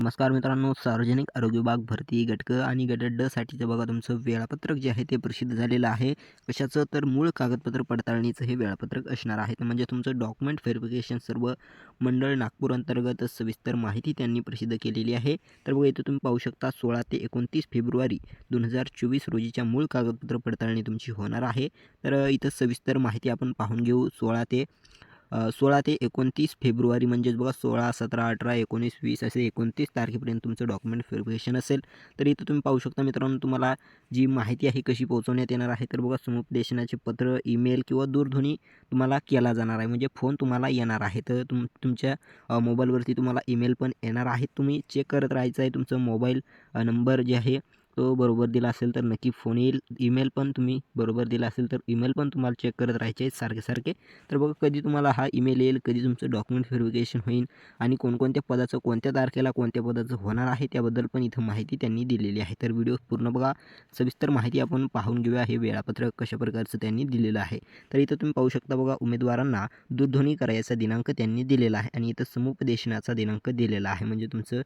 नमस्कार मित्रांनो सार्वजनिक आरोग्य विभाग भरती गटक आणि गट ड साठीचं बघा तुमचं वेळापत्रक जे आहे ते प्रसिद्ध झालेलं आहे. कशाचं? तर मूळ कागदपत्र पडताळणीचं हे वेळापत्रक असणार आहे. म्हणजे तुमचं डॉक्युमेंट व्हेरिफिकेशन सर्व मंडळ नागपूर अंतर्गत सविस्तर माहिती त्यांनी प्रसिद्ध केलेली आहे. तर बघा इथं तुम्ही पाहू शकता सोळा ते एकोणतीस फेब्रुवारी दोन हजार चोवीस रोजीच्या मूळ कागदपत्र पडताळणी तुमची होणार आहे. तर इथं सविस्तर माहिती आपण पाहून घेऊ. सोळा ते सोळा ते एकोणतीस फेब्रुवारी म्हणजेच बघा सोळा सतरा अठरा एकोणीस वीस असे एकोणतीस तारखेपर्यंत तुमचं डॉक्युमेंट व्हेरिफिकेशन असेल. तर इथं तुम्ही पाहू शकता मित्रांनो तुम्हाला जी माहिती आहे कशी पोहोचवण्यात येणार आहे तर बघा समुपदेशनाचे पत्र ईमेल किंवा दूरध्वनी तुम्हाला केला जाणार आहे. म्हणजे फोन तुम्हाला येणार आहे. तर तुम तुमच्या मोबाईलवरती तुम्हाला ईमेल पण येणार आहे. तुम्ही चेक करत राहायचं आहे. तुमचं मोबाईल नंबर जे आहे तो बरोबर दिला असेल तर नक्की फोन येईल. ईमेल पण तुम्ही बरोबर दिला असेल तर ईमेल पण तुम्हाला चेक करत राहायचे आहेत सारखे सारखे. तर बघा कधी तुम्हाला हा ईमेल येईल कधी तुमचं डॉक्युमेंट व्हेरिफिकेशन होईल आणि कोणकोणत्या पदाचं कोणत्या तारखेला कोणत्या पदाचं होणार आहे त्याबद्दल पण इथं माहिती त्यांनी दिलेली आहे. तर व्हिडिओ पूर्ण बघा. सविस्तर माहिती आपण पाहून घेऊया. हे वेळापत्रक कशा प्रकारचं त्यांनी दिलेलं आहे. तर इथं तुम्ही पाहू शकता बघा उमेदवारांना दूरध्वनी करायचा दिनांक त्यांनी दिलेला आहे आणि इथं समुपदेशनाचा दिनांक दिलेला आहे. म्हणजे तुमचं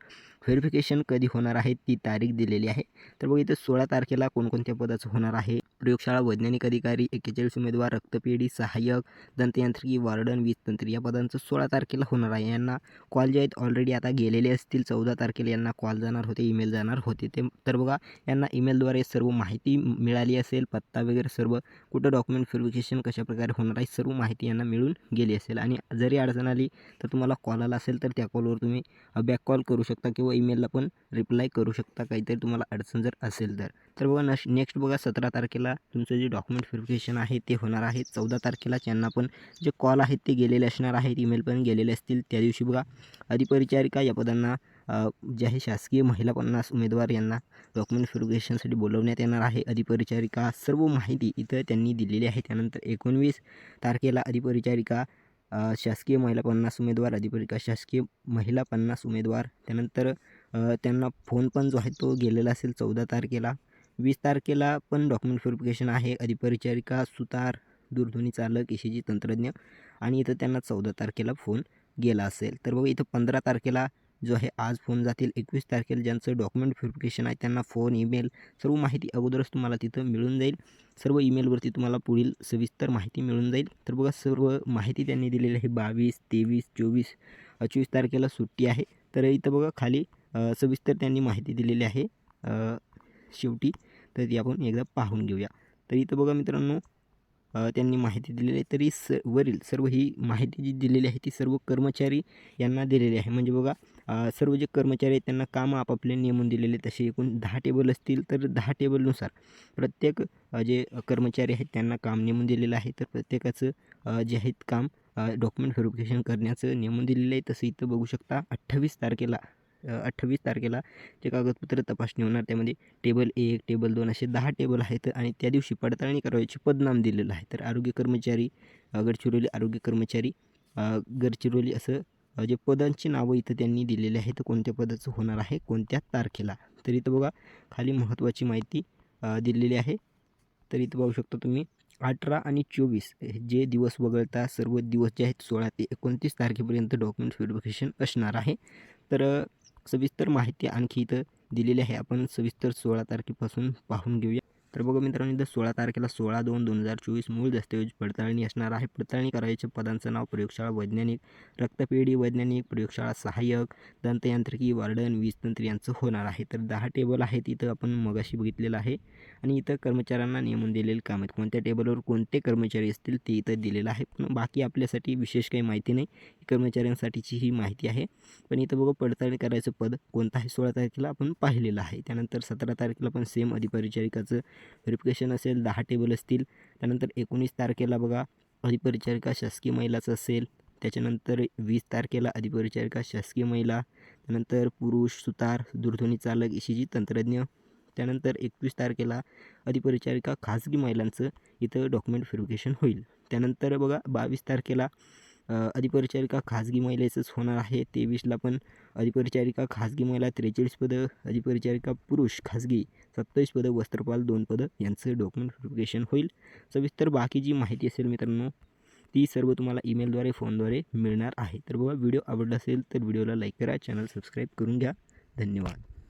व्हेरिफिकेशन कधी होणार आहे ती तारीख दिलेली आहे. तर बघ इथं सोळा तारखेला कोणकोणत्या पदाचं होणार आहे? प्रयोगशाळा वैज्ञानिक अधिकारी एक्केचाळीस उमेदवार रक्तपेढी सहाय्यक दंतयांत्रिकी वार्डन वीजतंत्री या पदांचं सोळा तारखेला होणार आहे. यांना कॉल जे आहेत ऑलरेडी आता गेलेले असतील चौदा तारखेला यांना कॉल जाणार होते ईमेल जाणार होते. ते तर बघा यांना ईमेलद्वारे सर्व माहिती मिळाली असेल पत्ता वगैरे सर्व कुठं डॉक्युमेंट व्हेरिफिकेशन कशाप्रकारे होणार आहे सर्व माहिती यांना मिळून गेली असेल. आणि जरी अडचण आली तर तुम्हाला कॉल आला असेल तर त्या कॉलवर तुम्ही बॅक कॉल करू शकता किंवा ईमेलला पण रिप्लाय करू शकता. काहीतरी तुम्हाला अडचण जर असेल तर. तर बघा नश नेक्स्ट बघा सतरा तारखेला तुमचं जे डॉक्युमेंट व्हेरिफिकेशन आहे ते होणार आहे. चौदा तारखेला त्यांना पण जे कॉल आहेत ते गेलेले असणार आहेत. ईमेल पण गेलेले असतील त्या दिवशी बघा. अधिपरिचारिका या पदांना जे आहे शासकीय महिला पन्नास उमेदवार यांना डॉक्युमेंट व्हेरिफिकेशनसाठी बोलवण्यात येणार आहे. अधिपरिचारिका सर्व माहिती इथं त्यांनी दिलेली आहे. त्यानंतर एकोणवीस तारखेला अधिपरिचारिका शासकीय महिला पन्नास उमेदवार अधिपरिका शासकीय महिला पन्नास उमेदवार. त्यानंतर त्यांना फोन पण जो आहे तो गेलेला असेल चौदा तारखेला. वीस तारखेला पण डॉक्युमेंट व्हेरिफिकेशन आहे. अधिपरिचारिका सुतार दूरध्वनी चालक ईशीजी तंत्रज्ञ आणि इथं त्यांना चौदा तारखेला फोन गेला असेल. तर बघा इथं पंधरा तारखेला जो आहे आज फोन जातील. एकवीस तारखेला ज्यांचं डॉक्युमेंट व्हेरिफिकेशन आहे त्यांना फोन ईमेल सर्व माहिती अगोदरच तुम्हाला तिथं मिळून जाईल. सर्व ईमेलवरती तुम्हाला पुढील सविस्तर माहिती मिळून जाईल. तर बघा सर्व माहिती त्यांनी दिलेली आहे. बावीस तेवीस चोवीस चोवीस तारखेला सुट्टी आहे. तर इथं बघा खाली सविस्तर त्यांनी माहिती दिलेली आहे. शेवटी तर ती आपण एकदा पाहून घेऊया. तर इथं बघा मित्रांनो त्यांनी माहिती दिलेली आहे तरी स वरील सर्व ही माहिती जी दिलेली आहे ती सर्व कर्मचारी यांना दिलेली आहे. म्हणजे बघा सर्व जे कर्मचारी आहेत त्यांना कामं आपापले नेमून दिलेले तसे एकूण दहा टेबल असतील तर दहा टेबलनुसार प्रत्येक जे कर्मचारी आहेत त्यांना काम नेमून दिलेलं आहे. तर प्रत्येकाचं जे आहेत काम डॉक्युमेंट व्हेरिफिकेशन करण्याचं नेमून दिलेलं आहे. तसं इथं बघू शकता अठ्ठावीस तारखेला अठ्ठावीस तारखेला जे कागदपत्र तपासणी होणार त्यामध्ये टेबल एक टेबल दोन असे दहा टेबल आहेत आणि त्या दिवशी पडताळणी करायची पदनाम दिलेलं आहे. तर आरोग्य कर्मचारी गडचिरोली आरोग्य कर्मचारी गडचिरोली असं जे पदांची नावं इथं त्यांनी दिलेली आहेत कोणत्या पदाचं होणार आहे कोणत्या तारखेला. तर इथं बघा खाली महत्त्वाची माहिती दिलेली आहे. तर इथं पाहू शकता तुम्ही अठरा आणि चोवीस जे दिवस वगळता सर्व दिवस जे आहेत सोळा ते एकोणतीस तारखेपर्यंत डॉक्युमेंट व्हेरिफिकेशन असणार आहे. तर सविस्तर माहिती आणखी इथं दिलेली आहे. आपण सविस्तर सोळा तारखेपासून पाहून घेऊया. तर बघा मित्रांनो इथं सोळा तारखेला सोळा दोन दोन हजार चोवीस मूळ दस्तऐवज पडताळणी असणार आहे. पडताळणी करायच्या पदांचं नाव प्रयोगशाळा वैज्ञानिक रक्तपेढी वैज्ञानिक प्रयोगशाळा सहाय्यक दंतयांत्रिकी वार्डन वीजतंत्र यांचं होणार आहे. तर दहा टेबल आहेत इथं आपण मगाशी बघितलेलं आहे आणि इथं कर्मचाऱ्यांना नेमून दिलेले काम आहेत. कोणत्या टेबलवर कोणते कर्मचारी असतील ते इथं दिलेलं आहे. पण बाकी आपल्यासाठी विशेष काही माहिती नाही. कर्मचाऱ्यांसाठीची ही माहिती आहे. पण इथं बघा पडताळणी करायचं पद कोणतं आहे? सोळा तारखेला आपण पाहिलेलं आहे. त्यानंतर सतरा तारखेला पण सेम अधिपरिचारिकाचं व्हेरिफिकेशन असेल दहा टेबल असतील. त्यानंतर एकोणीस तारखेला बघा अधिपरिचारिका शासकीय महिलाचं असेल. त्याच्यानंतर वीस तारखेला अधिपरिचारिका शासकीय महिला. त्यानंतर पुरुष सुतार दूरध्वनी चालक ईशीजी तंत्रज्ञ. त्यानंतर एकवीस तारखेला अधिपरिचारिका खाजगी महिलांचं इथं डॉक्युमेंट व्हेरिफिकेशन होईल. त्यानंतर बघा बावीस तारखेला अधिपरिचारिका खाजगी महिलेचंच होणार आहे. तेवीसला पण अधिपरिचारिका खाजगी महिला त्रेचाळीस पदं अधिपरिचारिका पुरुष खाजगी सत्तावीस पदं वस्त्रपाल दोन पदं यांचं डॉक्युमेंट व्हेरिफिकेशन होईल. सविस्तर बाकी जी माहिती असेल मित्रांनो ती सर्व तुम्हाला ईमेलद्वारे फोनद्वारे मिळणार आहे. तर बघा व्हिडिओ आवडला असेल तर व्हिडिओला लाईक करा चॅनल सबस्क्राईब करून घ्या. धन्यवाद.